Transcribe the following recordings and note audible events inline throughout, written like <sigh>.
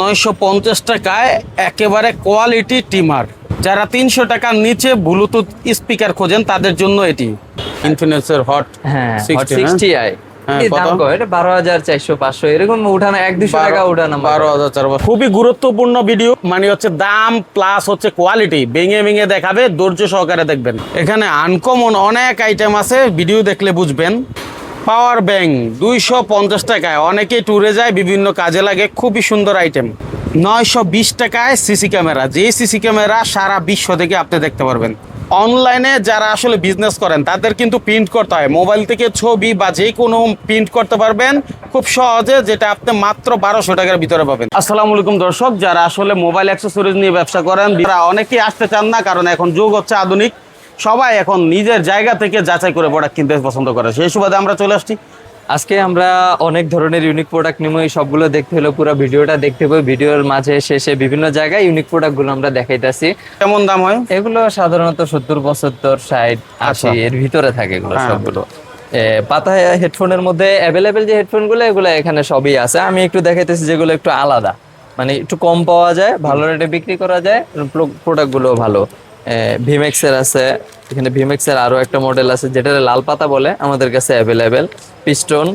নয়শো পঞ্চাশ টাকায় একেবারে কোয়ালিটি টিমার। যারা তিনশো টাকার নিচে ব্লুটুথ স্পিকার খোঁজেন তাদের জন্য এটি। ইনফিনিক্সের হট হ্যাঁ সিক্সটি আই খুবই গুরুত্বপূর্ণ ভিডিও মানে হচ্ছে দাম প্লাস হচ্ছে কোয়ালিটি ভেঙে ভেঙে দেখাবে ধৈর্য সহকারে দেখবেন। এখানে আনকমন অনেক আইটেম আছে ভিডিও দেখলে বুঝবেন। পাওয়ার ব্যাংক দুইশো পঞ্চাশ টাকায়। অনেকেই ট্যুরে যায়, বিভিন্ন কাজে লাগে। খুবই সুন্দর আইটেম নয়শো বিশ টাকায় সিসি ক্যামেরা যে সিসি ক্যামেরা সারা বিশ্ব থেকে আপনি দেখতে পারবেন। অনলাইনে যারা আসলে বিজনেস করেন, তাদের কিন্তু প্রিন্ট করতে হয়। মোবাইল থেকে ছবি বা যে কোনো প্রিন্ট করতে পারবেন। খুব সহজে যেটা আপনি মাত্র বারোশো টাকার ভিতরে পাবেন। আসসালামু আলাইকুম দর্শক, যারা আসলে মোবাইল অ্যাক্সেসরিজ নিয়ে ব্যবসা করেন তারা অনেকেই আসতে চান না, কারণ এখন যুগ হচ্ছে আধুনিক। সবাই এখন নিজের জায়গা থেকে যাচাই করে প্রোডাক্ট কিনতে পছন্দ করে। সেই সুবাদে আমরা চলে আসছি। আজকে আমরা অনেক ধরনের ইউনিক প্রোডাক্ট নিব এই সবগুলো দেখতে হলে পুরো ভিডিওটা দেখতে হবে। ভিডিওর মাঝে শেষে বিভিন্ন জায়গায় ইউনিক প্রোডাক্টগুলো আমরা দেখাইতেছি। কেমন দাম হয়? এগুলো সাধারণত সত্তর পঁচাত্তর ষাট আশি এর ভিতরে থাকে এগুলো হ্যাঁ। সবগুলো। পাতা হেডফোনের মধ্যে অ্যাভেলেবেল যে হেডফোনগুলো এগুলো এখানে সবই আছে। আমি একটু দেখাইতেছি যেগুলো একটু আলাদা। মানে একটু কম পাওয়া যায় ভালো রেটে বিক্রি করা যায় প্রোডাক্টগুলো ভালো। ভিমেক্স এর আছে। এখানে ভিমেক্সের আরও আরও একটা মডেল আছে যেটা লাল পাতা বলে আমাদের কাছে অ্যাভেলেবেল পিস্টন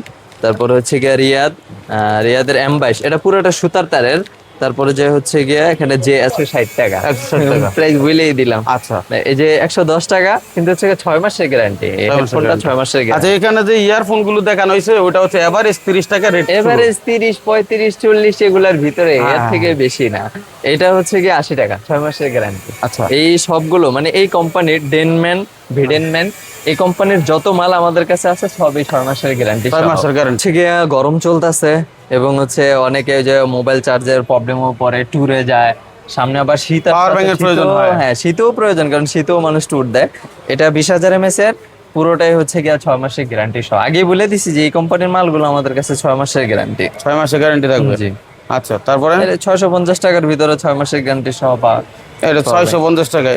তারপর হচ্ছে গিয়ে রিয়াদ রিয়াদের এম বাইশ। এটা পুরোটা সুতার তারের তারপরে যে হচ্ছে গিয়ে এখানে যে আছে ষাট টাকা। প্রাইস বলেই দিলাম। আচ্ছা। এই যে একশো দশ টাকা কিন্তু হচ্ছে ছয় মাসের গ্যারান্টি হেডফোনটা ছয় মাসের আচ্ছা এখানে যে ইয়ারফোনগুলো দেখানো হয়েছে ওটা হচ্ছে এভারেজ তিরিশ টাকা রেট এভারেজ তিরিশ পঁয়ত্রিশ চল্লিশ এগুলার ভিতরে এর হ্যাঁ। থেকে বেশি না। এটা হচ্ছে গিয়ে আশি টাকা ছয় মাসের গ্যারান্টি আচ্ছা। এই সবগুলো মানে এই কোম্পানির ডেনম্যান ভিডেনম্যান এই কোম্পানির যত মাল আমাদের কাছে আছে সবই ছয় মাসের গ্যারান্টি ছয় মাসের গ্যারান্টি গরম চলতেছে এবং হচ্ছে অনেকে যে মোবাইল চার্জের প্রবলেমও পরে ট্যুরে যায়। সামনে আবার শীত প্রয়োজন হয়। হ্যাঁ শীতেও প্রয়োজন কারণ শীতেও মানুষ ট্যুর দেয়। এটা বিশ হাজার এমএস এর পুরোটাই হচ্ছে গিয়ে ছয় মাসের গ্যারান্টি সহ। আগেই বলে দিছি যে এই কোম্পানির মালগুলো আমাদের কাছে ছয় মাসের গ্যারান্টি ছয় মাসের গ্যারান্টি থাকবে? জি। আচ্ছা তারপরে? ছয়শো পঞ্চাশ টাকার ভিতরে ছয় মাসের গ্যারান্টি সহ পাওয়া এটা ছয়শো পঞ্চাশ টাকা।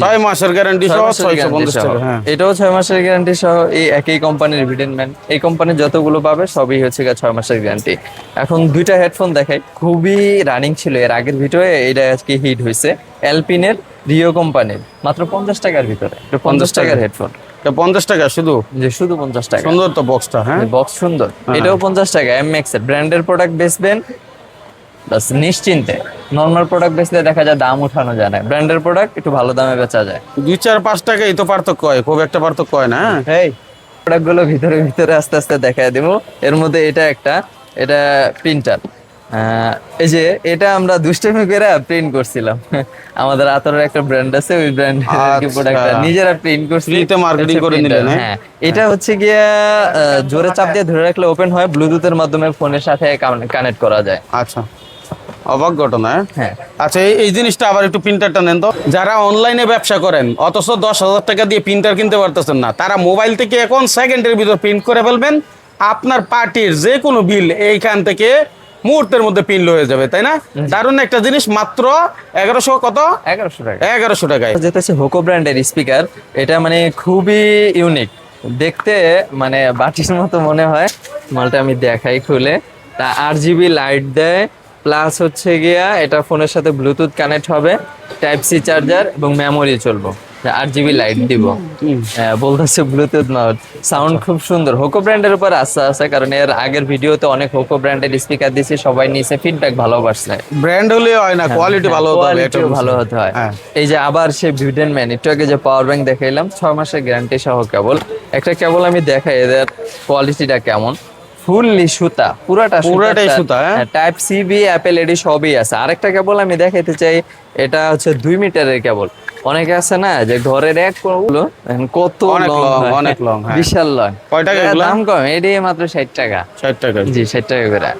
ছয় মাসের গ্যারান্টি সহ ছয়শো পঞ্চাশ টাকা হ্যাঁ। এটাও ছয় মাসের গ্যারান্টি সহ এই একই কোম্পানির ভিডেনম্যান এই কোম্পানির যতগুলো পাবে সবই হচ্ছে গিয়ে ছয় মাসের গ্যারান্টি এখন দুইটা হেডফোন দেখাই। খুবই রানিং ছিল এর আগের ভিডিওয়ে এটা আজকে হিট হয়েছে। অ্যালপিনের রিও কোম্পানির মাত্র পঞ্চাশ টাকার ভিতরে। পঞ্চাশ টাকার হেডফোন পঞ্চাশ টাকা শুধু? যে শুধু পঞ্চাশ টাকা। সুন্দর তো বক্সটা হ্যাঁ? বক্স সুন্দর। এটাও পঞ্চাশ টাকা এম এক্সের ব্র্যান্ডের প্রোডাক্ট বেচবেন বাস নিশ্চিন্তে। নর্মাল প্রোডাক্ট বেচলে দেখা যায় দাম উঠানো যায় না। ব্র্যান্ডের প্রোডাক্ট একটু ভালো দামে বেচা যায়। দুই চার পাঁচ টাকা এই তো পার্থক্য হয় খুব একটা পার্থক্য হয় না হ্যাঁ? এই প্রোডাক্টগুলো ভিতরে ভিতরে আস্তে আস্তে দেখায় দেবো। এর মধ্যে এটা একটা এটা প্রিন্টার এই যে এটা আমরা দুষ্টামি করে প্রিন্ট করছিলাম। <laughs> আমাদের আতরের একটা ব্র্যান্ড আছে ওই ব্র্যান্ড আচ্ছা। প্রোডাক্টটা নিজেরা প্রিন্ট করছি। তে করে নিলেন, হ্যাঁ? হ্যাঁ। এটা হচ্ছে গিয়ে জোরে চাপ দিয়ে ধরে রাখলে ওপেন হয় ব্লুটুথের মাধ্যমে ফোনের সাথে কানেক্ট করা যায়। আচ্ছা। অবাক ঘটনা হ্যাঁ? হ্যাঁ। আচ্ছা এই জিনিসটা আবার একটু প্রিন্টারটা নেন তো। যারা অনলাইনে ব্যবসা করেন অথচ দশ হাজার টাকা দিয়ে প্রিন্টার কিনতে পারতেছেন না তারা মোবাইল থেকে এখন সেকেন্ডের ভিতর প্রিন্ট করে ফেলবেন। আপনার পার্টির যে কোনো বিল এইখান থেকে মুহূর্তের মধ্যে প্রিন্ট হয়ে যাবে তাই না? দারুণ একটা জিনিস মাত্র এগারোশো কত? এগারোশো টাকা। এগারোশো টাকায়। যেটা হচ্ছে হোকো ব্র্যান্ডের স্পিকার এটা মানে খুবই ইউনিক দেখতে মানে বাটির মতো মনে হয়। মালটা আমি দেখাই খুলে। তা আট জিবি লাইট দেয় প্লাস হচ্ছে গিয়া এটা ফোনের সাথে ব্লুটুথ কানেক্ট হবে টাইপ সি চার্জার এবং মেমোরি চলবো। আট জিবি লাইট দিব। বলতেছে ব্লুটুথ মাউথ সাউন্ড খুব সুন্দর। হোকো ব্র্যান্ডের উপর আস্থা আছে কারণ এর আগের ভিডিওতে অনেক হোকো ব্র্যান্ডের স্পিকার দিয়েছি সবাই নিচে ফিডব্যাক ভালোবাসছে ব্র্যান্ড হলে হয় না কোয়ালিটি ভালো এটা ভালো হতে হয়। হ্যাঁ। এই যে আবার সে ভিডেন ম্যান একটু আগে যে পাওয়ার ব্যাংক দেখাইলাম ছয় মাসের গ্যারান্টি সহ কেবল। একটা কেবল আমি দেখাই এদের কোয়ালিটিটা কেমন? ফুললি সুতা পুরাটা পুরাটাই সুতা? টাইপ সি বি অ্যাপেল এডি সবই আছে। আরেকটা কেবল আমি দেখাইতে চাই এটা হচ্ছে দুই মিটারের কেবল। অনেকে আছে না যে ঘরের এক কোণগুলো, কত অনেক লং হ্যাঁ। বিশাল লং। কয় টাকা দাম কম এটি মাত্র ষাট টাকা। ষাট টাকা। জি ষাট টাকা করে।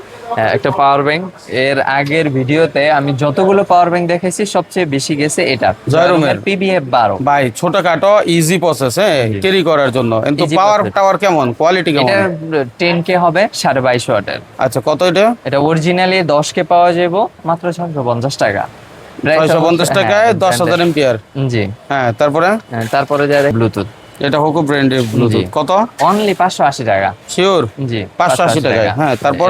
একটা পাওয়ার ব্যাংক এর আগের ভিডিওতে আমি যতগুলো পাওয়ার ব্যাংক দেখেছি সবচেয়ে বেশি গেছে এটা। জয়রুমের। পিবিএফ বারো। ভাই ছোটখাটো ইজি প্রসেস হ্যাঁ ক্যারি করার জন্য। কিন্তু পাওয়ার টাওয়ার কেমন কোয়ালিটি কেমন? এটা টেন কে হবে সাড়ে বাইশ ওয়াটের আচ্ছা কত এটা? এটা অরিজিনালি দশ কে পাওয়া যাব মাত্র ছশো পঞ্চাশ টাকা। ছয়শো পঞ্চাশ হচ্ছে- টাকায় হ্যাঁ, দশ হাজার এম্পিয়ার জি। হ্যাঁ তারপরে? হ্যাঁ, তারপরে ব্লুটুথ এটা হোকো ব্র্যান্ডের ব্লুটুথ কত? অনলি পাঁচশো আশি টাকা। শিওর জি 580 টাকায়, হ্যাঁ, তারপর?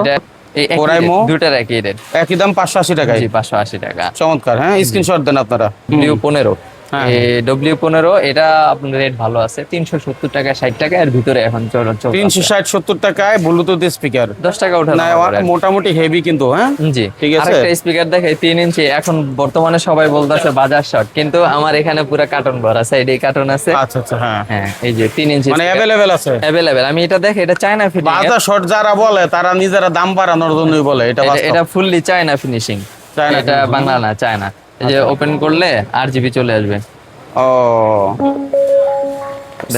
ওরাইমো? rate, একই রেট একই দাম পাঁচশো আশি টাকা জি পাঁচশো আশি টাকা চমৎকার হ্যাঁ স্ক্রিনশট দেন আপনারা নিউ পনেরো। ডব্লিউ পনেরো এটা আপনার রেট ভালো আছে। তিনশো সত্তর টাকা ষাট টাকা এর ভিতরে এখন চল তিনশো ষাট সত্তর টাকায় ব্লুটুথ স্পিকার দশ টাকা না মোটামুটি হেভি কিন্তু হ্যাঁ? জি। ঠিক আছে। আরেকটা স্পিকার দেখে তিন ইঞ্চি এখন বর্তমানে সবাই বলতেছে বাজার শট কিন্তু আমার এখানে পুরো কার্টন ভরা সাইডে কার্টন আছে। আচ্ছা আচ্ছা হ্যাঁ। হ্যাঁ এই যে তিন ইঞ্চি মানে অ্যাভেলেবেল আছে? অ্যাভেলেবেল আমি এটা দেখে এটা চায়না ফিটিং বাজার শর্ট যারা বলে তারা নিজেরা দাম বাড়ানোর জন্যই বলে এটা এটা ফুললি চায়না ফিনিশিং চায়না এটা বাংলা না চায়না এই যে ওপেন করলে আর জিবি চলে আসবে। ও।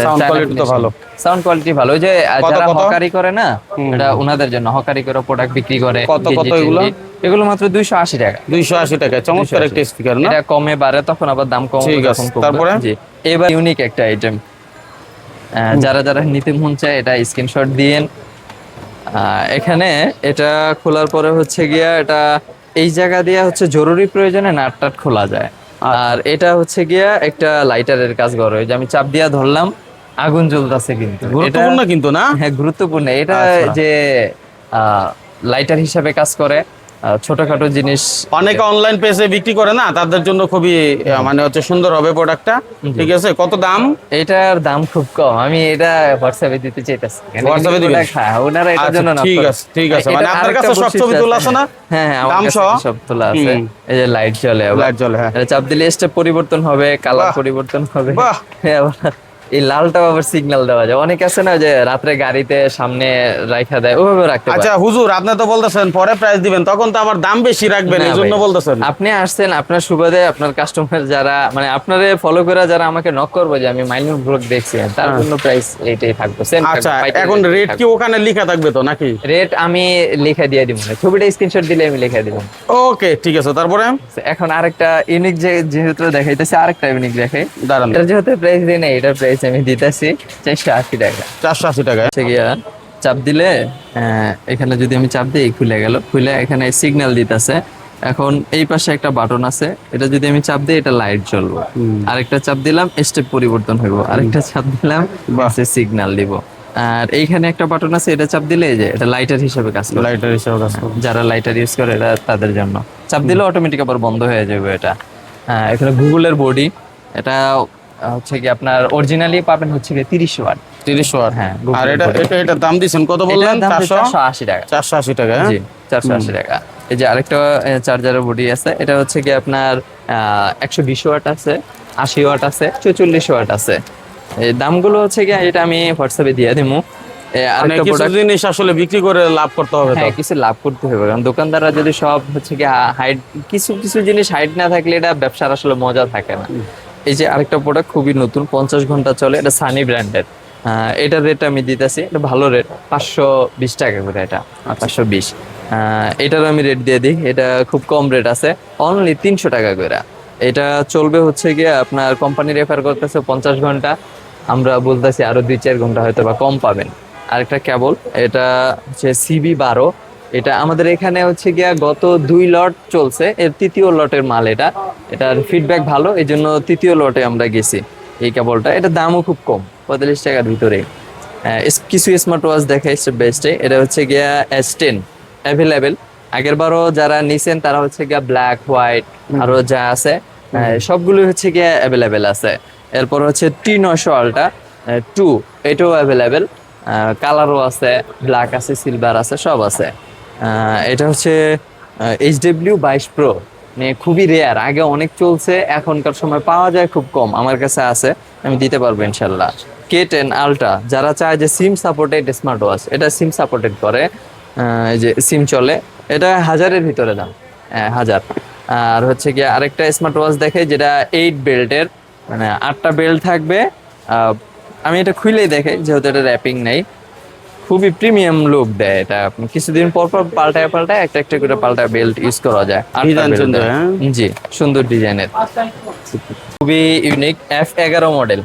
সাউন্ড কোয়ালিটি তো ভালো। সাউন্ড কোয়ালিটি ভালো। যে যারা হকারি করে না। এটা ওনাদের জন্য হকারি করে প্রোডাক্ট বিক্রি করে। কত, কত এগুলো? এগুলো মাত্র দুইশো আশি টাকা। দুইশো আশি টাকা। চমৎকার একটা স্পিকার না? এটা কমে বাড়ে তখন আবার দাম কম ঠিক আছে, তারপরে? এবার ইউনিক একটা আইটেম যারা যারা নিতে মন চায় এটা স্ক্রিনশট দিয়েন এখানে এটা খোলার পরে হচ্ছে গিয়া এটা এই জায়গা দিয়ে হচ্ছে জরুরি প্রয়োজনে নাটটাট খোলা যায়। আর এটা হচ্ছে গিয়া একটা লাইটারের কাজ করে যে আমি চাপ দিয়া ধরলাম আগুন জ্বলতেছে কিন্তু গুরুত্বপূর্ণ কিন্তু না হ্যাঁ গুরুত্বপূর্ণ এটা আচ্ছা। যে লাইটার হিসাবে কাজ করে ছোটখাটো জিনিস। অনেকে অনলাইন পেজে বিক্রি করে না তাদের জন্য খুবই মানে হচ্ছে সুন্দর হবে প্রোডাক্টটা ঠিক আছে? কত দাম? এটার দাম খুব কম। আমি এটা হোয়াটসঅ্যাপে দিতে চাইতেছি। WhatsApp-এ দিবেন? হ্যাঁ ওনারা এটার আচ্ছা, জন্য knock ঠিক আছে, ঠিক আছে। মানে আপনার কাছে সব ছবি তোলা আছে। না? হ্যাঁ হ্যাঁ দাম সহ? সব তোলা আছে। এই যে লাইট জ্বলে লাইট জ্বলে হ্যাঁ। এটা চাপ দিলে স্টেপ পরিবর্তন হবে কালার পরিবর্তন হবে। বাহ। হ্যাঁ, এই লালটা আবার সিগন্যাল দেওয়া যায়। অনেক আছে না যে রাত্রে গাড়িতে সামনে রাখা দেয় ওভাবে রাখতে পারে। আচ্ছা হুজুর আপনি তো বলতেছেন পরে প্রাইস দিবেন তখন তো আবার দাম বেশি রাখবেন এই জন্য বলতেছেন। আপনি আসছেন আপনার সুবাদে আপনার কাস্টমার যারা মানে আপনারে ফলো করে যারা আমাকে নক করবে যে আমি মাইনুর ব্লগ দেখছি তার জন্য প্রাইস এইটাই থাকবে সেম আচ্ছা এখন রেট কি ওখানে লেখা থাকবে তো নাকি? রেট আমি লিখে দিয়ে দিব ছবিটা স্ক্রিনশট দিলে আমি লিখে দিব। ওকে ঠিক আছে তারপরে? এখন আরেকটা ইউনিক যে যেহেতু দেখাইতেছে আরেকটা ইউনিক দেখাই। দাঁড়ান। এটার যেহেতু প্রাইস দিই না এটা প্রাইস আমি দিতেছি চারশো আশি টাকা। চারশো আশি টাকায়? হচ্ছে গিয়া চাপ দিলে এখানে যদি আমি চাপ দিই খুলে গেল। খুলে এখানে সিগন্যাল দিতেছে। এখন এই পাশে একটা বাটন আছে। এটা যদি আমি চাপ দিই এটা লাইট জ্বলবো। আরেকটা চাপ দিলাম স্টেপ পরিবর্তন হইব। আরেকটা চাপ দিলাম বাহ। সিগন্যাল দিব। আর এইখানে একটা বাটন আছে এটা চাপ দিলে যে এটা লাইটার হিসেবে কাজ করে। লাইটার হিসেবে কাজ করবে। যারা লাইটার ইউজ করে এটা তাদের জন্য। চাপ দিলে অটোমেটিক আবার বন্ধ হয়ে যাবে এটা। হ্যাঁ এখানে গুগলের বডি এটা হচ্ছে কি আপনার অরিজিনালি পাবেন হচ্ছে কি তিরিশ ওয়াট। তিরিশ ওয়াট। হ্যাঁ, আর এটা এটা এটার দাম দিচ্ছেন কত বললেন? চারশো আশি টাকা। চারশো আশি টাকা হ্যাঁ? জি চারশো আশি টাকা। এই যে আরেকটা চার্জারের বডি আছে এটা হচ্ছে কি আপনার একশো বিশ ওয়াট আছে আশি ওয়াট আছে চৌচল্লিশ ওয়াট আছে। এই দামগুলো হচ্ছে কি এটা আমি হোয়াটসঅ্যাপে দিয়ে দিবো। মানে কিছু জিনিস আসলে বিক্রি করে লাভ করতে হবে হ্যাঁ কিছু লাভ করতে হবে। কারণ দোকানদাররা যদি সব হচ্ছে কি হাইট কিছু কিছু জিনিস হাইট না থাকলে এটা ব্যবসার আসলে মজা থাকে না। এই যে আরেকটা প্রোডাক্ট খুবই নতুন পঞ্চাশ ঘণ্টা চলে এটা সানি ব্র্যান্ডের এটার রেট আমি দিতেছি এটা ভালো রেট পাঁচশো বিশ টাকা করে এটা পাঁচশো বিশ। এটারও আমি রেট দিয়ে দিই এটা খুব কম রেট আছে অনলি তিনশো টাকা করে। এটা চলবে হচ্ছে গিয়ে আপনার কোম্পানি রেফার করতেছে পঞ্চাশ ঘণ্টা আমরা বলতেছি আরও দুই চার ঘণ্টা হয়তো বা কম পাবেন। আরেকটা কেবল এটা হচ্ছে সিবি বারো এটা আমাদের এখানে হচ্ছে গিয়া গত দুই লট চলছে। এর তৃতীয় লটের মাল এটা। এটার ফিডব্যাক ভালো এই জন্য তৃতীয় লটে আমরা গেছি এই কেবলটা। এটা দামও খুব কম পঁয়তাল্লিশ টাকার ভিতরে। কিছু স্মার্ট ওয়াচ দেখা স্টেপ বাই স্টেপ এটা হচ্ছে গিয়া এস টেন অ্যাভেলেবেল আগের বারও যারা নিছেন তারা হচ্ছে গিয়া ব্ল্যাক হোয়াইট আরও যা আছে সবগুলো হচ্ছে গিয়া অ্যাভেলেবেল আছে। এরপর হচ্ছে টি নয়শো আলটা টু এটাও অ্যাভেলেবেল কালারও আছে ব্ল্যাক আছে সিলভার আছে সব আছে। এটা হচ্ছে এইচ ডব্লিউ বাইশ প্রো মানে খুবই রেয়ার আগে অনেক চলছে, এখনকার সময় পাওয়া যায় খুব কম। আমার কাছে আছে, আমি দিতে পারব ইনশাল্লাহ। কে টেন আলট্রা যারা চায় যে সিম সাপোর্টেড স্মার্ট ওয়াচ এটা সিম সাপোর্টেড করে যে সিম চলে, এটা হাজারের ভিতরে দাম হাজার। আর হচ্ছে কি আরেকটা স্মার্ট ওয়াচ দেখে, যেটা এইট বেল্টের মানে আটটা বেল্ট থাকবে। আমি এটা খুলেই দেখে যেহেতু এটা র্যাপিং নেই। খুবই প্রিমিয়াম লুক দেয় এটা। কিছুদিন পর পর পাল্টায় পাল্টায় একটা একটা করে পাল্টায় বেল্ট ইউজ করা যায়। হ্যাঁ? জি সুন্দর ডিজাইনের খুবই ইউনিক এফ এগারো মডেল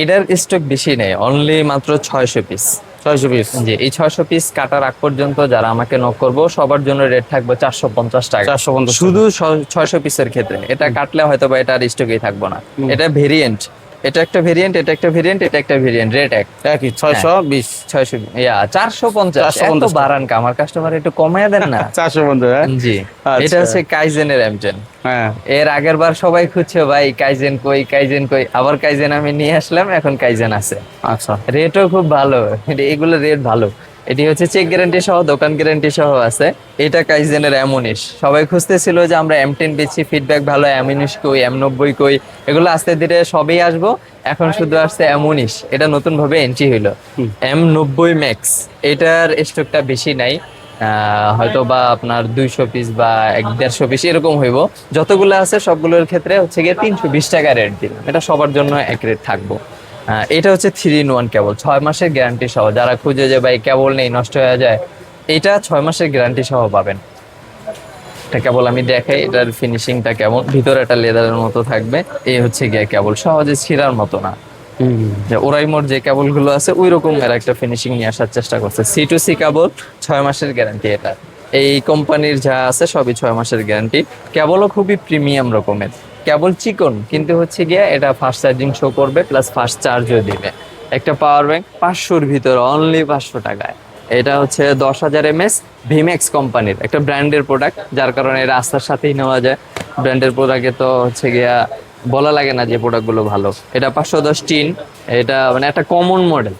এটার স্টক বেশি নেই অনলি মাত্র ছয়শো পিস ছয়শো পিস জি এই ছয়শো পিস কাটার আগ পর্যন্ত যারা আমাকে নক করব সবার জন্য রেট থাকবে চারশো পঞ্চাশ টাকা। চারশো পঞ্চাশ শুধু ছয়শো পিসের ক্ষেত্রে। এটা কাটলে হয়তো বা এটা আর স্টকেই থাকব না। এটা ভেরিয়েন্ট এটা একটা ভেরিয়েন্ট এটা একটা ভেরিয়েন্ট এটা একটা ভেরিয়েন্ট রেট এক। একই ছয়শো বিশ। ছয়শো ইয়া চারশো পঞ্চাশ এত বাড়ান আমার কাস্টমার একটু কমায় দেন না। <laughs> চারশো পঞ্চাশ হ্যাঁ? জি। আচ্ছা। এটা হচ্ছে কাইজেনের এমজেন হ্যাঁ। এর আগের বার সবাই খুঁজছে ভাই কাইজেন কই কাইজেন কই? আবার কাইজেন আমি নিয়ে আসলাম এখন কাইজেন আছে। আচ্ছা। রেটও খুব ভালো। এগুলো রেট ভালো। এটি হচ্ছে চেক গ্যারান্টি সহ দোকান গ্যারান্টি সহ আছে। এটা কাইজেনের অ্যামোনিশ সবাই খুঁজতেছিল যে আমরা এম টেন দিচ্ছি ফিডব্যাক ভালো অ্যামোনিশ কই এম নব্বই কই এগুলো আস্তে ধীরে সবই আসব। এখন শুধু আসছে অ্যামোনিশ এটা নতুন ভাবে এন্ট্রি হইল এম নব্বই ম্যাক্স এটার স্টকটা বেশি নাই। হয়তো বা আপনার দুইশো পিস বা এক দেড়শো পিস এরকম হইব। যতগুলো আছে সবগুলোর ক্ষেত্রে হচ্ছে গিয়ে তিনশো বিশ টাকা রেট দিলাম। এটা সবার জন্য এক রেট থাকব। এটা হচ্ছে থ্রি ইন ওয়ান কেবল ছয় মাসের গ্যারান্টি সহ যারা খুঁজে যে ভাই কেবল নেই নষ্ট হয়ে যায় এটা ছয় মাসের গ্যারান্টি সহ পাবেন। এটা কেবল আমি দেখাই এটার ফিনিশিংটা কেমন ভিতরে একটা লেদারের মতো থাকবে এই হচ্ছে গিয়ে কেবল সহজে ছিঁড়ার মতো না। যে ওরাইমোর যে কেবলগুলো আছে ওই রকম এর একটা ফিনিশিং নিয়ে আসার চেষ্টা করছে। সি টু সি কেবল ছয় মাসের গ্যারান্টি এটা। এই কোম্পানির যা আছে সবই ছয় মাসের গ্যারান্টি কেবলও খুবই প্রিমিয়াম রকমের। কেবল চিকন, কিন্তু হচ্ছে গিয়ে এটা ফাস্ট চার্জিং শো করবে প্লাস ফাস্ট চার্জও দিবে। একটা পাওয়ার ব্যাংক পাঁচশোর ভিতরে অনলি পাঁচশো টাকায়। এটা হচ্ছে দশ হাজার এমএস ভিমেক্স কোম্পানির একটা ব্র্যান্ডের প্রোডাক্ট যার কারণে রাস্তার সাথেই নেওয়া যায়। ব্র্যান্ডের প্রোডাক্টে তো হচ্ছে গিয়া বলা লাগে না যে প্রোডাক্টগুলো ভালো। এটা পাঁচশো দশ টিন, এটা মানে একটা কমন মডেল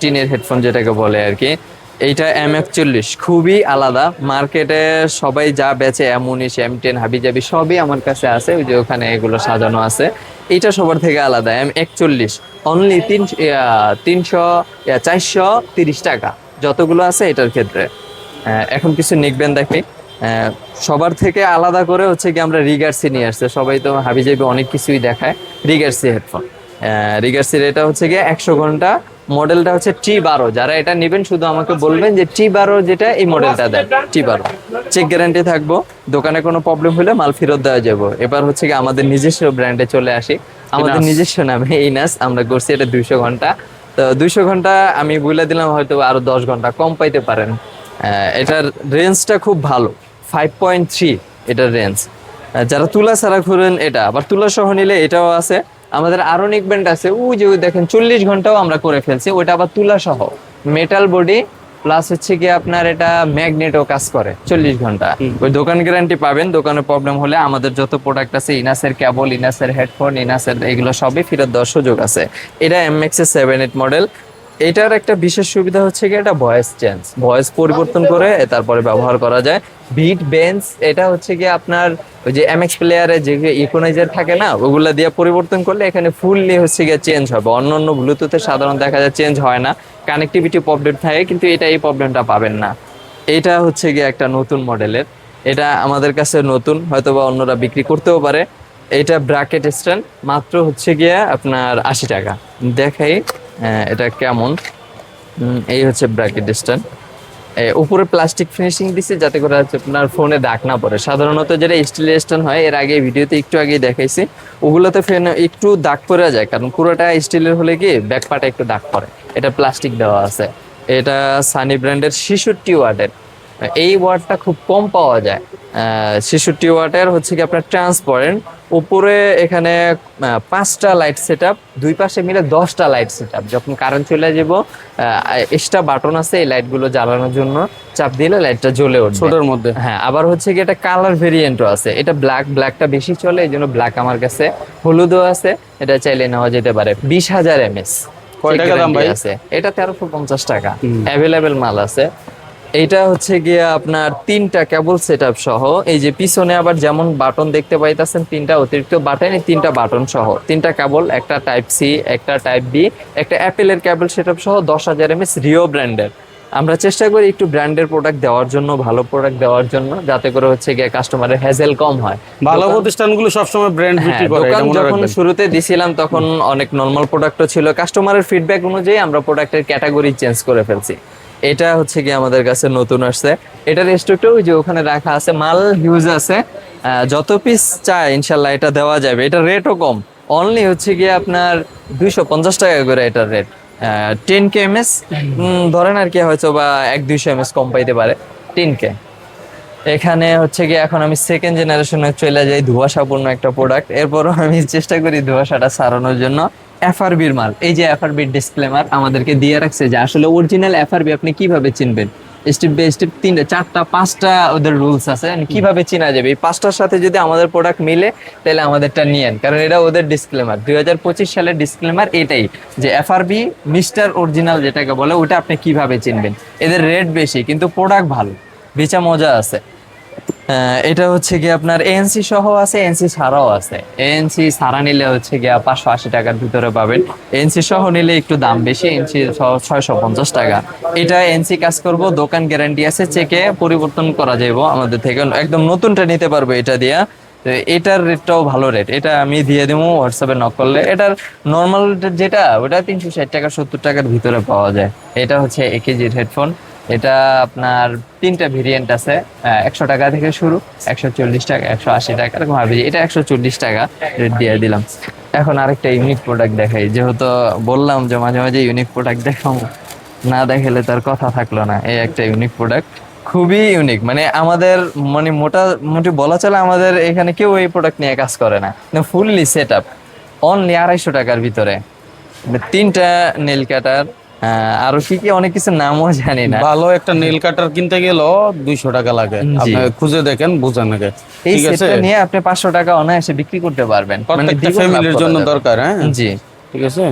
টিনের হেডফোন যেটাকে বলে আর কি। এইটা এম একচল্লিশ খুবই আলাদা। মার্কেটে সবাই যা বেচে এম উনিশ এম টেন হাবি জাবি সবই আমার কাছে আছে। ওই যে ওখানে এগুলো সাজানো আছে। এইটা সবার থেকে আলাদা এম একচল্লিশ অনলি তিন তিনশো চারশো তিরিশ টাকা। যতগুলো আছে এটার ক্ষেত্রে। আহ, এখন কিছু নিকবেন দেখি। আহ, সবার থেকে আলাদা করে হচ্ছে কি আমরা রিগার্সি নিয়ে আসছে। সবাই তো হাবি জাবি অনেক কিছুই দেখায়। রিগার্সি হেডফোন রিগার্সির এটা হচ্ছে গিয়ে একশো ঘণ্টা। মডেলটা হচ্ছে টি বারো। যারা এটা নেবেন শুধু আমাকে বলবেন যে টি বারো যেটা এই মডেলটা দেয় টি বারো। চেক গ্যারান্টি থাকব দোকানে কোনো প্রবলেম হলে মাল ফেরত দেওয়া যাব। এবার হচ্ছে গিয়ে আমাদের নিজস্ব ব্র্যান্ডে চলে আসি। আমাদের নিজস্ব নামে এই নাস আমরা করছি এটা দুইশো ঘণ্টা। তো দুইশো ঘণ্টা আমি বলে দিলাম হয়তো আরও দশ ঘণ্টা কম পাইতে পারেন। আহ, এটার রেঞ্জটা খুব ভালো। ফাইভ পয়েন্ট থ্রি এটার রেঞ্জ যারা তুলা ছাড়া ঘুরেন এটা আবার তুলা সহ নিলে এটাও আছে। আমাদের আরও ব্যান্ড আছে ওই যে দেখেন চল্লিশ ঘন্টাও আমরা করে ফেলছি ওইটা আবার তুলা সহ। মেটাল বডি প্লাস হচ্ছে কি আপনার এটা ম্যাগনেটও কাজ করে চল্লিশ ঘণ্টা। ওই দোকান গ্যারান্টি পাবেন দোকানে প্রবলেম হলে আমাদের যত প্রোডাক্ট আছে ইনাসের ক্যাবল ইনাসের হেডফোন ইনাসের এগুলো সবই ফেরত দেওয়ার সুযোগ আছে। এটা এম এক্সের সেভেন এইট মডেল এটার একটা বিশেষ সুবিধা হচ্ছে কি এটা ভয়েস চেঞ্জ ভয়েস পরিবর্তন করে তারপরে ব্যবহার করা যায়। বিট বেঞ্চ এটা হচ্ছে কি আপনার ওই যে এমএক্স প্লেয়ারে যে ইকোনাইজার থাকে না, ওগুলা দিয়ে পরিবর্তন করলে এখানে ফুললি হচ্ছে গিয়ে চেঞ্জ হবে। অন্য অন্য ব্লুটুথে সাধারণত দেখা যায় চেঞ্জ হয় না। কানেক্টিভিটি প্রবলেম থাকে, কিন্তু এটা এই প্রবলেমটা পাবেন না। এটা হচ্ছে গিয়ে একটা নতুন মডেলের। এটা আমাদের কাছে নতুন হয়তো বা অন্যরা বিক্রি করতেও পারে। এটা ব্র্যাকেট স্ট্যান্ড মাত্র হচ্ছে গিয়ে আপনার আশি টাকা। দেখাই। এটা কেমন? এই হচ্ছে ব্র্যাকেট ডিস্ট্যান্ট উপরে প্লাস্টিক ফিনিশিং দিছে যাতে করে হচ্ছে আপনার ফোনে দাগ না পড়ে। সাধারণত যেটা স্টিল স্ট্যান্ড হয়, এর আগে ভিডিওতে একটু আগেই দেখাইছি। ওগুলোতে ফেন একটু দাগ পড়ে যায়, কারণ পুরোটা স্টিলের হলে কি ব্যাক পার্টে একটু দাগ পড়ে। এটা প্লাস্টিক দেওয়া আছে। এটা সানি ব্র্যান্ডের শিশুটি ওয়ার্ডের এই ওয়ার্ডটা খুব কম পাওয়া যায়। শিশুটি ওয়াটের হচ্ছে কি আপনার ট্রান্সপারেন্ট। উপরে এখানে পাঁচটা লাইট সেট দুই পাশে মিলে দশটা লাইট সেট যখন কারেন্ট চলে যাব এক্সট্রা বাটন আছে এই লাইটগুলো জ্বালানোর জন্য। চাপ দিলে লাইটটা জ্বলে উঠবে। ছোটোর মধ্যে। হ্যাঁ আবার হচ্ছে কি এটা কালার ভেরিয়েন্টও আছে। এটা ব্ল্যাক ব্ল্যাকটা বেশি চলে এই জন্য ব্ল্যাক আমার কাছে হলুদও আছে। এটা চাইলে নেওয়া যেতে পারে। বিশ হাজার এমএস। কয় টাকা দাম ভাই? আছে। এটা তেরোশো পঞ্চাশ টাকা। অ্যাভেলেবেল মাল আছে। এইটা হচ্ছে গিয়ে আপনার তিনটা কেবল সেট সহ। এই যে পিছনে আবার যেমন বাটন দেখতে পাইতেছেন তিনটা অতিরিক্ত বাটন এই তিনটা বাটন সহ। তিনটা কেবল একটা টাইপ সি একটা টাইপ বি একটা অ্যাপেলের কেবল সেট সহ দশ হাজার এমএস রিও ব্র্যান্ডের আমরা চেষ্টা করি একটু ব্র্যান্ডের প্রোডাক্ট দেওয়ার জন্য ভালো প্রোডাক্ট দেওয়ার জন্য যাতে করে হচ্ছে গিয়ে কাস্টমারের হ্যাজেল কম হয়। ভালো প্রতিষ্ঠানগুলো সবসময় ব্র্যান্ড হ্যাঁ, বিক্রি করে দোকান যখন শুরুতে দিছিলাম তখন অনেক নর্মাল প্রোডাক্টও ছিল। কাস্টমারের ফিডব্যাক অনুযায়ী আমরা প্রোডাক্টের ক্যাটাগরি চেঞ্জ করে ফেলছি। এটা হচ্ছে কি আমাদের কাছে নতুন আসছে। এটার স্টকটা ওই যে ওখানে রাখা আছে, মাল হিউজ আছে। যত পিস চায় ইনশাল্লাহ এটা দেওয়া যাবে। এটা রেটও কম। অনলি হচ্ছে গিয়ে আপনার দুইশো পঞ্চাশ টাকা করে এটার rate ten K M S ধরেন আর কি হয়তো বা এক দুইশো এম এস কম পাইতে পারে। টেন কে এখানে হচ্ছে কি এখন আমি সেকেন্ড জেনারেশনে চলে যাই ধোঁয়াশাপূর্ণ একটা প্রোডাক্ট এরপরও আমি চেষ্টা করি ধোঁয়াশাটা সারানোর জন্য। এফআরবির মাল। এই যে এফআরবির ডিসক্লেমার আমাদেরকে দিয়ে রাখছে যে আসলে অরিজিনাল এফআরবি আপনি কীভাবে চিনবেন? স্টেপ বাই স্টেপ তিনটা, চারটা, পাঁচটা ওদের রুলস আছে। কীভাবে চেনা যাবে? এই পাঁচটার সাথে যদি আমাদের প্রোডাক্ট মিলে, তাহলে আমাদেরটা নিয়েন। কারণ এটা ওদের ডিসক্লেমার দুই হাজার পঁচিশ সালের ডিসক্লেমার এটাই যে এফআরবি মিস্টার অরিজিনাল যেটাকে বলে, ওটা আপনি কীভাবে চিনবেন? এদের রেট বেশি, কিন্তু প্রোডাক্ট ভালো। বেচা মজা আছে। এটা হচ্ছে গিয়ে আপনার এএনসি সহ আছে এএনসি ছাড়াও আছে। এএনসি ছাড়া নিলে হচ্ছে গিয়ে পাঁচশো আশি টাকার ভিতরে পাবেন। এএনসি সহ নিলে একটু দাম বেশি এনসি সহ ছয়শো পঞ্চাশ টাকা। এটা এনসি কাজ করব, দোকান গ্যারান্টি আছে, চেকে পরিবর্তন করা যাইব আমাদের থেকে। একদম নতুনটা নিতে পারব এটা দিয়া। এটার রেটটাও ভালো রেট এটা আমি দিয়ে দেবো হোয়াটসঅ্যাপে নক করলে। এটার নর্মাল যেটা, ওটা তিনশো ষাট টাকা, সত্তর টাকার ভিতরে পাওয়া যায়। এটা হচ্ছে এক কেজির হেডফোন এটা আপনার তিনটা ভেরিয়েন্ট আছে। একশো টাকা থেকে শুরু, একশো চল্লিশ টাকা, একশো আশি টাকা, এরকম হবে এটা একশো চল্লিশ টাকা রেট দিয়ে দিলাম। এখন আরেকটা ইউনিক প্রোডাক্ট দেখাই, যেহেতু বললাম যে মাঝে মাঝে ইউনিক প্রোডাক্ট দেখাবো, না দেখালে তার কথা থাকল না। এই একটা ইউনিক প্রোডাক্ট খুবই ইউনিক মানে আমাদের মানে মোটামুটি বলা চলে আমাদের এখানে কেউ এই প্রোডাক্ট নিয়ে কাজ করে না। ফুললি সেট আপ অনলি আড়াইশো টাকার ভিতরে। তিনটা নেল কাটার আরও কি কি অনেক কিছু নামও জানি না। ভালো একটা নেল কাটার কিনতে গেলেও দুইশো টাকা লাগে। আপনি খুঁজে দেখেন বুঝেন আগে। এই সেটটা নিয়ে আপনি পাঁচশো টাকা অনায়াসে বিক্রি করতে পারবেন। মানে প্রত্যেকটা ফ্যামিলির জন্য দরকার হ্যাঁ? জি। ঠিক আছে?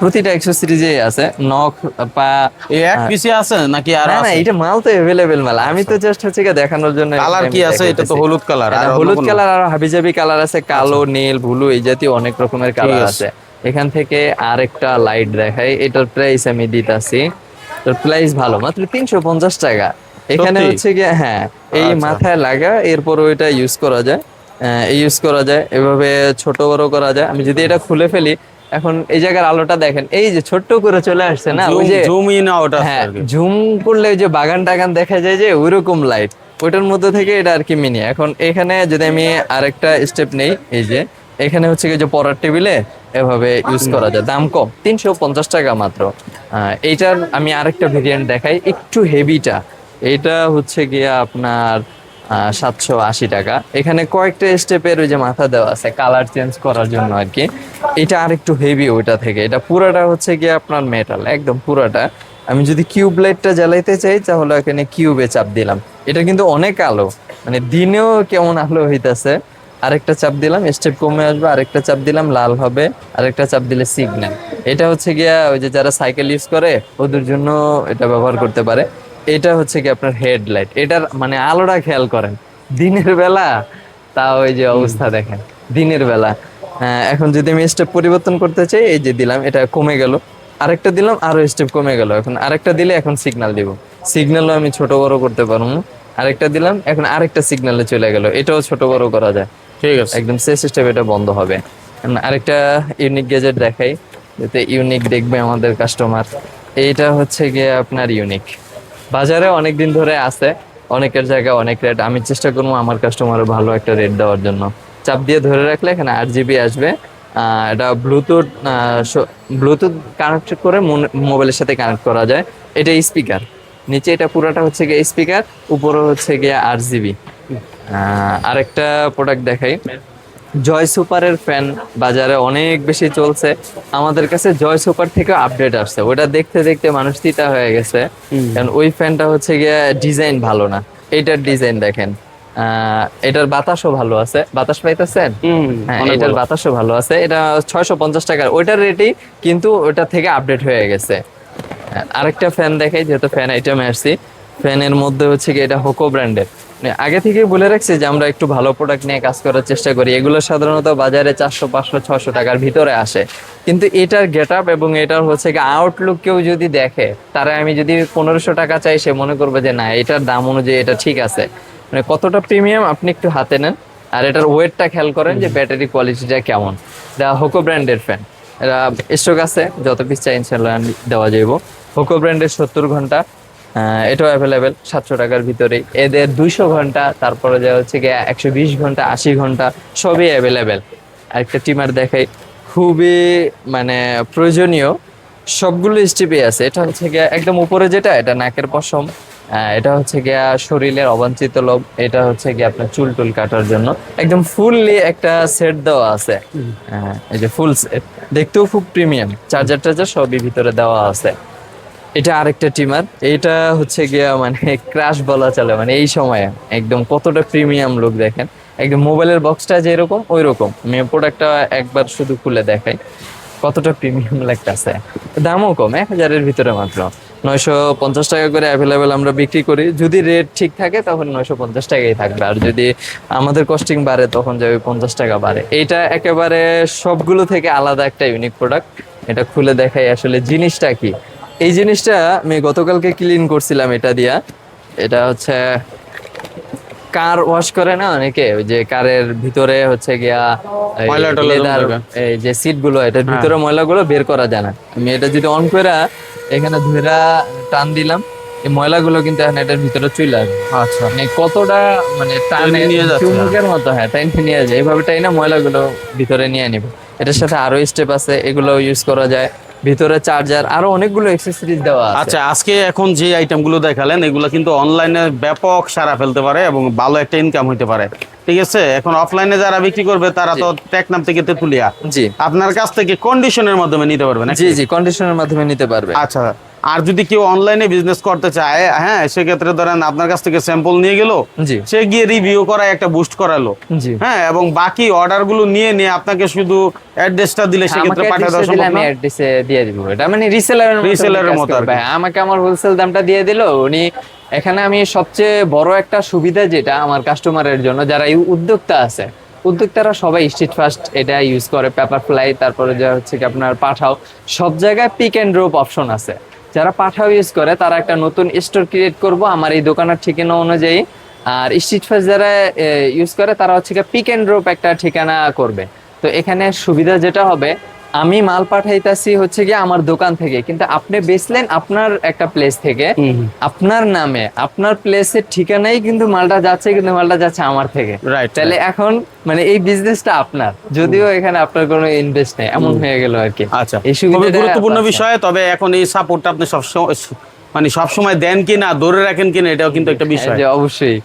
প্রতিটা অ্যাক্সেসরিজে আছে নখ পা এই এক পিসে আছে নাকি আর না এটা মাল তো এভেলেবেল মাল। আমি তো জাস্ট হচ্ছে গিয়ে দেখানোর জন্য কালার কি আছে? এটা তো হলুদ কালার আর হলুদ কালার আর হাবিজাবি কালার আছে কালো নীল ব্লু এই জাতীয় অনেক রকমের কালার আছে। এখান থেকে আরেকটা লাইট দেখাই। এটার প্রাইস আমি দিতাছি। এটার প্রাইস ভালো মাত্র তিনশো পঞ্চাশ টাকা। এখানে হচ্ছে গিয়ে হ্যাঁ এই আচ্ছা। মাথায় লাগা এরপর ওইটা ইউজ করা যায়। ইউজ করা যায়। এভাবে ছোট বড় করা যায়। আমি যদি এটা খুলে ফেলি এখন এই জায়গার আলোটা দেখেন এই যে ছোট্ট করে চলে আসছে না ওই যে জুম ইন আউট হ্যাঁ। জুম করলে ওই যে বাগান টাগান দেখা যায় যে ওইরকম লাইট ওইটার মধ্যে থেকে এটা আর কি মিনি এখন এখানে যদি আমি আরেকটা স্টেপ নেই এই যে এখানে হচ্ছে কি যে পড়ার টেবিলে এভাবে ইউজ করা যায়। দাম কম তিনশো পঞ্চাশ টাকা মাত্র। এইটার আমি আরেকটা ভেরিয়েন্ট দেখাই একটু হেভিটা এটা হচ্ছে গিয়ে আপনার সাতশো আশি টাকা। এখানে কয়েকটা স্টেপের ওই যে মাথা দেওয়া আছে কালার চেঞ্জ করার জন্য আর কি এটা আর একটু হেভি ওইটা থেকে। এটা পুরাটা হচ্ছে গিয়ে আপনার মেটাল একদম পুরাটা। আমি যদি কিউব লাইটটা জ্বালাইতে চাই তাহলে এখানে কিউবে চাপ দিলাম। এটা কিন্তু অনেক আলো। মানে দিনেও কেমন আলো হইতাছে। আরেকটা চাপ দিলাম স্টেপ কমে আসবে আরেকটা চাপ দিলাম লাল হবে আরেকটা চাপ দিলে সিগন্যাল এটা হচ্ছে গিয়া ওই যে যারা সাইকেল ইউজ করে ওদের জন্য এটা ব্যবহার করতে পারে। এটা হচ্ছে কি আপনার হেডলাইট এটার মানে আলোটা খেয়াল করেন দিনের বেলা তা ওই যে অবস্থা দেখেন দিনের বেলা। হ্যাঁ, এখন যদি আমি স্টেপ পরিবর্তন করতে চাই এই যে দিলাম এটা কমে গেল। আরেকটা দিলাম আরও স্টেপ কমে গেল। এখন আরেকটা দিলে এখন সিগন্যাল দিব। সিগন্যালও আমি ছোট বড় করতে পারব। আরেকটা দিলাম এখন আরেকটা সিগন্যালে চলে গেল। এটাও ছোট বড় করা যায়। ঠিক আছে। একদম শেষ স্টেপ এটা বন্ধ হবে। আরেকটা ইউনিক গ্যাজেট দেখাই, যাতে ইউনিক দেখবে আমাদের কাস্টমার এইটা হচ্ছে গিয়ে আপনার ইউনিক বাজারে অনেক দিন ধরে আছে, অনেকের জায়গায় অনেক রেট আমি চেষ্টা করব আমার কাস্টমারের ভালো একটা রেট দেওয়ার জন্য। চাপ দিয়ে ধরে রাখলে এখানে আট জিবি আসবে। এটা ব্লুটুথ ব্লুটুথ কানেক্ট করে মোবাইলের সাথে কানেক্ট করা যায়। এটা স্পিকার নিচে এটা পুরোটা হচ্ছে গিয়ে স্পিকার উপরে হচ্ছে গিয়ে আট জিবি আরেকটা প্রোডাক্ট দেখাই। জয় সুপারের ফ্যান বাজারে অনেক বেশি চলছে। আমাদের কাছে জয় সুপার থেকে আপডেট আসছে। ওটা দেখতে দেখতে মানুষ তিতা হয়ে গেছে। কারণ ওই ফ্যানটা হচ্ছে গিয়ে ডিজাইন ভালো না। এটার ডিজাইন দেখেন। এটার বাতাসও ভালো আছে। বাতাস পাইতেছেন? হ্যাঁ এটার বাতাসও ভালো আছে। এটা ছয়শো পঞ্চাশ টাকার। ওইটার রেটই কিন্তু ওটা থেকে আপডেট হয়ে গেছে। আরেকটা ফ্যান দেখাই যেহেতু ফ্যান আইটেমে আসছি। ফ্যানের মধ্যে হচ্ছে কি এটা হোকো ব্র্যান্ডের আগে থেকে বলে রাখছি যে আমরা একটু ভালো প্রোডাক্ট নিয়ে কাজ করার চেষ্টা করি। এগুলো সাধারণত বাজারে চারশো পাঁচশো ছশো টাকার ভিতরে আসে। কিন্তু এটার গেট আপ এবং এটার হচ্ছে কি আউটলুক কেউ যদি দেখে তারা আমি যদি পনেরোশো টাকা চাই সে মনে করবে যে না এটার দাম অনুযায়ী এটা ঠিক আছে। মানে কতটা প্রিমিয়াম আপনি একটু হাতে নেন আর এটার ওয়েটটা খেয়াল করেন যে ব্যাটারি কোয়ালিটিটা কেমন। এটা হোকো ব্র্যান্ডের ফ্যান এটা স্টক আছে যত পিস চাই ইনশাল্লাহ দেওয়া যাইব। হোকো ব্র্যান্ডের সত্তর ঘণ্টা। এটাও অ্যাভেলেবেল সাতশো টাকার ভিতরে এদের দুইশো ঘণ্টা তারপরে যা হচ্ছে গিয়ে একশো বিশ ঘণ্টা আশি ঘণ্টা সবই অ্যাভেলেবেল আরেকটা টিমার দেখাই খুবই মানে প্রয়োজনীয় সবগুলো স্টিপে আছে। এটা হচ্ছে গিয়ে একদম উপরে যেটা এটা নাকের পশম এটা হচ্ছে গিয়া শরীরের অবাঞ্ছিত লোভ এটা হচ্ছে গিয়া আপনার চুল টুল কাটার জন্য। একদম ফুললি একটা সেট দেওয়া আছে। এই যে ফুল সেট দেখতেও খুব প্রিমিয়াম চার্জার টার্জার সবই ভিতরে দেওয়া আছে। এটা আরেকটা টিমার। এটা হচ্ছে গিয়া মানে ক্রাশ বলা চলে মানে এই সময়ে। একদম কতটা প্রিমিয়াম লুক দেখেন। একদম মোবাইলের বক্সটা যেরকম ওই রকম আমি প্রোডাক্টটা একবার শুধু খুলে দেখাই। কতটা প্রিমিয়াম লাগতেছে। দামও কম, এক হাজারের ভিতরে মাত্র। নয়শো পঞ্চাশ টাকা করে অ্যাভেলেবেল আমরা বিক্রি করি। যদি রেট ঠিক থাকে, তখন নয়শো পঞ্চাশ টাকাই থাকবে। আর যদি আমাদের কস্টিং বাড়ে, তখন যাবে পঞ্চাশ টাকা বাড়ে। এটা একেবারে সবগুলো থেকে আলাদা একটা ইউনিক প্রোডাক্ট এটা খুলে দেখাই আসলে জিনিসটা কি। এই জিনিসটা আমি গতকালকে ক্লিন করছিলাম এটা দিয়া। এটা হচ্ছে কার ওয়াশ করে না অনেকে? ওই যে কারের ভিতরে হচ্ছে গিয়া এই যে সিটগুলো এটার ভিতরে ময়লাগুলো বের করা যায় না। আমি এটা যদি অন করে এখানে ধুরা টান দিলাম এই ময়লাগুলো কিন্তু এখন এটার ভিতরে চলে আসবে আচ্ছা। মানে কতটা মানে টানে নিয়ে যাচ্ছে। চুমুকের মতো হ্যাঁ তাই নিয়ে যায় এইভাবে তাই না ময়লাগুলো ভিতরে নিয়ে নিব। এটার সাথে আরও স্টেপ আছে এগুলো ইউজ করা যায়। ভিতরে চার্জার আরও অনেকগুলো অ্যাক্সেসরিজ দেওয়া আছে। আচ্ছা আজকে এখন যে আইটেমগুলো দেখালেন এগুলো কিন্তু অনলাইনে ব্যাপক সারা ফেলতে পারে এবং ভালো একটা ইনকাম হইতে পারে। ঠিক আছে? এখন অফলাইনে যারা বিক্রি করবে তারা তো টেকনাম থেকে তেতুলিয়া। জি। আপনার কাছ থেকে কন্ডিশনের মাধ্যমে নিতে পারবে না জি জি কন্ডিশনের মাধ্যমে নিতে পারবে। আচ্ছা। আর যদি কেউ অনলাইনে বিজনেস করতে চায় হ্যাঁ সেক্ষেত্রে ধরেন আপনার কাছ থেকে স্যাম্পল নিয়ে গেল সে গিয়ে রিভিউ করায় একটা বুস্ট করালো। হ্যাঁ এবং বাকি অর্ডারগুলো নিয়ে নিয়ে আপনাকে শুধু অ্যাড্রেসটা দিলে সেক্ষেত্রে পাঠিয়ে দেওয়া সম্ভব আমি? অ্যাড্রেসে দিয়ে দিব। এটা মানে রিসেলারের এর মতো আর কি। আমাকে আমার হোলসেল দামটা দিয়ে দিল। উনি এখানে আমি সবচেয়ে বড় একটা সুবিধা যেটা আমার কাস্টমারের জন্য যারা উদ্যোক্তা আছে উদ্যোক্তারা সবাই স্ট্রিট ফাস্ট এটা ইউজ করে পেপার ফ্লাই তারপরে যা হচ্ছে কি আপনার পাঠাও সব জায়গায় পিক অ্যান্ড ড্রপ অপশন আছে। যারা পাঠাও ইউজ করে, তারা একটা নতুন স্টোর ক্রিয়েট করব। আমার এই দোকানের ঠিকানা অনুযায়ী। আর স্ট্রিট ফাস্ট যারা ইউজ করে, তারা হচ্ছে পিক অ্যান্ড ড্রপ একটা ঠিকানা করবে। তো এখানে সুবিধা যেটা হবে আমি মাল পাঠাইতাছি হচ্ছে গিয়ে আমার দোকান থেকে। কিন্তু আপনি বেচলেন আপনার একটা প্লেস থেকে। আপনার নামে আপনার প্লেসের ঠিকানাই কিন্তু মালটা যাচ্ছে কিন্তু মালটা যাচ্ছে আমার থেকে। রাইট তাহলে এখন মানে এই বিজনেসটা আপনার। যদিও এখানে আপনার কোনো ইনভেস্ট নেই এমন হয়ে গেল আর কি। আচ্ছা এই খুবই গুরুত্বপূর্ণ বিষয় তবে এখন এই সাপোর্টটা আপনি সব মানে সব সময় দেন কিনা ধরে রাখেন কিনা এটাও কিন্তু একটা বিষয়। যে অবশ্যই।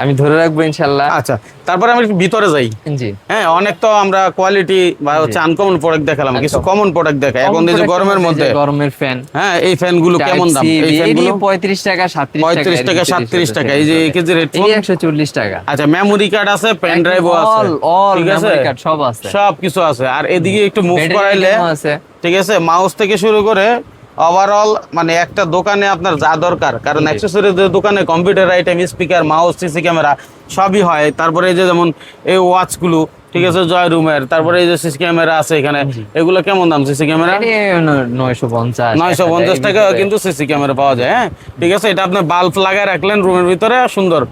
আমি ধরে রাখব ইনশাল্লাহ। আচ্ছা তারপরে আমি ভিতরে যাই। জি। হ্যাঁ অনেক তো আমরা কোয়ালিটি বা হচ্ছে আনকমন প্রোডাক্ট দেখালাম কিছু কমন প্রোডাক্ট দেখাই এখন এই যে গরমের মধ্যে। গরমের ফ্যান হ্যাঁ এই ফ্যানগুলো কেমন দাম? এই ফ্যানগুলো পঁয়ত্রিশ টাকা সাতত্রিশ পঁয়ত্রিশ টাকা সাতত্রিশ টাকা। এই যে কেজি রেট এই একশো চল্লিশ টাকা। আচ্ছা মেমোরি কার্ড আছে পেন ড্রাইভও আছে। ঠিক আছে? memory card সব আছে। সব কিছু আছে। আর এদিকে একটু মুভ করাইলে আছে? ঠিক আছে মাউস থেকে শুরু করে ওভারঅল মানে একটা দোকানে আপনার যা দরকার কারণ। অ্যাক্সেসরিজ দোকানে computer item speaker mouse CC camera সবই হয়। তারপরে এই যে যেমন এই ওয়াচগুলো ঠিক আছে জয় রুমের তারপরে এই যে সিসি ক্যামেরা আছে এখানে। এগুলো কেমন দাম সিসি ক্যামেরা নয়শো পঞ্চাশ। নয়শো পঞ্চাশ টাকা কিন্তু সিসি ক্যামেরা পাওয়া যায় হ্যাঁ? ঠিক আছে এটা আপনি বাল্ব লাগায় রাখলেন রুমের ভিতরে সুন্দর।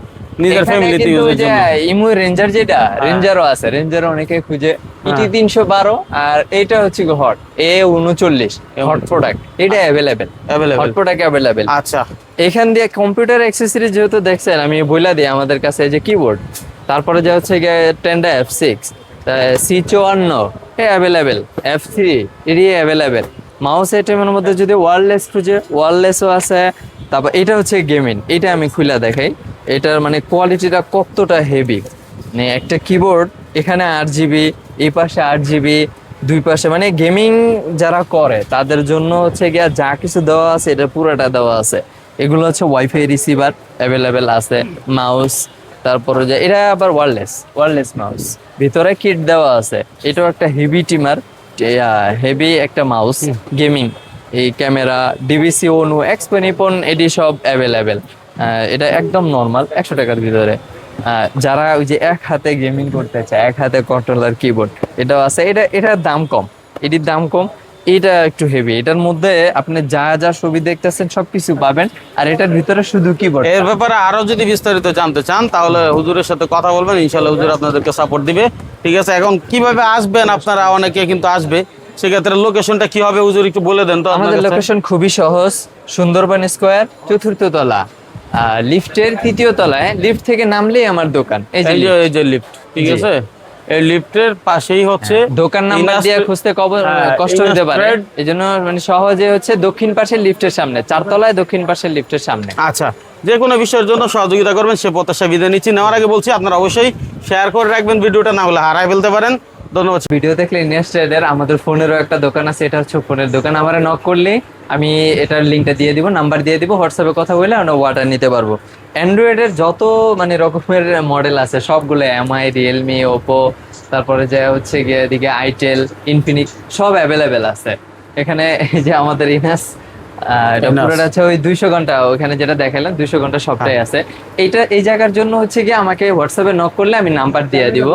নিজের ফ্যামিলিতে ইউজের জন্য। হ্যাঁ। ইমু রেঞ্জার যেটা রেঞ্জারও আছে রেঞ্জারও অনেকে খুঁজে। ইটি তিনশো বারো আর এইটা হচ্ছে হট এ উনচল্লিশ হট প্রোডাক্ট এটা অ্যাভেলেবেল হট প্রোডাক্ট অ্যাভেলেবেল আচ্ছা। এখান দিয়ে কম্পিউটার অ্যাক্সেসরিজ যেহেতু দেখছেন আমি বইলা দিই আমাদের কাছে এই যে কিবোর্ড তারপরে যে হচ্ছে গিয়ে টেন্ডা এফ সিক্স সি চুয়ান্ন এ অ্যাভেলেবেল এফ থ্রি এটি অ্যাভেলেবেল মাউস আইটেমের মধ্যে যদি ওয়ারলেস খুঁজে ওয়ারলেসও আছে তারপর এটা হচ্ছে গেমিং এটা আমি খুলে দেখাই। এটার মানে কোয়ালিটিটা কতটা হেভি মানে একটা কিবোর্ড এখানে আট জিবি এই পাশে আট জিবি দুই পাশে মানে গেমিং যারা করে, তাদের জন্য হচ্ছে গিয়া যা কিছু দেওয়া আছে, এটা পুরোটা দেওয়া আছে। এগুলো হচ্ছে ওয়াইফাই রিসিভার অ্যাভেলেবেল আছে মাউস তারপরে যে, এটা আবার ওয়ারলেস ওয়ারলেস মাউস ভিতরে কিট দেওয়া আছে, এটাও একটা হেভি টিমার হেভি একটা মাউস গেমিং এই ক্যামেরা ডিভিসি অনু এক্সপেনিপন এটি সব অ্যাভেলেবেল এটা একদম নর্মাল একশো টাকার ভিতরে। যারা ওই যে এক হাতে গেমিং করতে চায় এক হাতে কন্ট্রোলার কিবোর্ড এটাও আছে। এটা এটার দাম কম। এটির দাম কম। এটা একটু হেভি এটার মধ্যে আপনি যা যা ছবি দেখতেছেন সবকিছু পাবেন। আর এটার ভিতরে শুধু কিবোর্ড এর ব্যাপারে আরও যদি বিস্তারিত জানতে চান তাহলে হুজুরের সাথে কথা বলবেন। ইনশাল্লাহ হুজুর আপনাদেরকে সাপোর্ট দিবে। ঠিক আছে এখন কীভাবে আসবেন আপনারা? অনেকে কিন্তু আসবে। সেক্ষেত্রে লোকেশনটা কি হবে? হুজুর একটু বলে দেন তো আমাদের লোকেশন খুবই সহজ। সুন্দরবন স্কোয়ার চতুর্থ তলা। লিফটের তৃতীয় তলায় লিফট থেকে নামলেই আমার দোকান। এই যে এই যে লিফট ঠিক আছে? এই লিফটের পাশেই হচ্ছে দোকান নাম্বার দিয়ে খুঁজতে হ্যাঁ, কষ্ট হতে পারে। এই জন্য মানে সহজে হচ্ছে দক্ষিণ পাশের লিফটের সামনে চারতলায় দক্ষিণ পাশের লিফটের সামনে। আচ্ছা যে কোনো বিষয়ের জন্য সহযোগিতা করবেন সে প্রত্যাশা বিদায় নিচ্ছি। নেওয়ার আগে বলছি আপনারা অবশ্যই শেয়ার করে রাখবেন ভিডিওটা না হলে হারাই ফেলতে পারেন। ধন্যবাদ। ভিডিও দেখলে ইনভেস্ট ট্রেডের আমাদের ফোনেরও একটা দোকান আছে, এটা হচ্ছে ফোনের দোকান। আমার নক করলে আমি এটার লিঙ্কটা দিয়ে দিব নাম্বার দিয়ে দিব হোয়াটসঅ্যাপে কথা বলে আমরা ওয়াটার নিতে পারব। অ্যান্ড্রয়েডের যত মানে রকমের মডেল আছে, সবগুলো এমআই রিয়েলমি ওপো তারপরে যে হচ্ছে গিয়ে এদিকে আইটেল ইনফিনিক্স সব অ্যাভেলেবেল আছে। এখানে যে আমাদের ইনাস। পুরোটা ওই দুইশো ঘণ্টা ওখানে যেটা দেখালাম দুইশো ঘণ্টা সবটাই হ্যাঁ। আছে। এইটা এই জায়গার জন্য হচ্ছে কি আমাকে হোয়াটসঅ্যাপে নক করলে আমি নাম্বার দিয়ে দিব।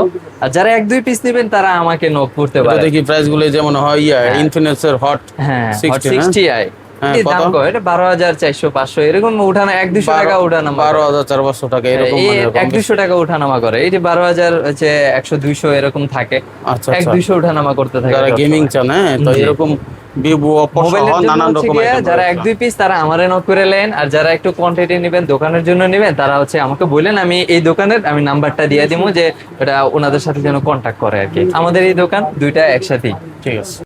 আর যারা এক দুই পিস নেবেন তারা আমাকে নক করতে পারে। দেখি প্রাইসগুলো যেমন হয় ইয়া ইনফিনিক্সের হট হ্যাঁ 60, সিক্সটি আই হ্যাঁ, দাম কত? এটা বারো হাজার চারশো পাঁচশো। এরকম উঠানো এক দুশো টাকা উঠানামা বারো হাজার চার পাঁচশো টাকা এরকম এই মানে এক। দুশো টাকা উঠানামা করে। এই যে বারো হাজার হচ্ছে একশো দুইশো এরকম থাকে। আচ্ছা এক আচ্ছা দুইশো উঠানামা করতে থাকে গেমিং চান হ্যাঁ তো এরকম ভিভো অপো নানান যারা এক দুই পিস তারা আমারে নক করে নেন আর যারা একটু কোয়ান্টিটি নেবেন দোকানের জন্য নেবেন তারা হচ্ছে আমাকে আমি এই দোকানের আমি নাম্বারটা দিয়ে দিব যে ওটা ওনাদের সাথে যেন কন্ট্যাক্ট করে আর কি। আমাদের এই দোকান দুইটা একসাথেই। ঠিক আছে।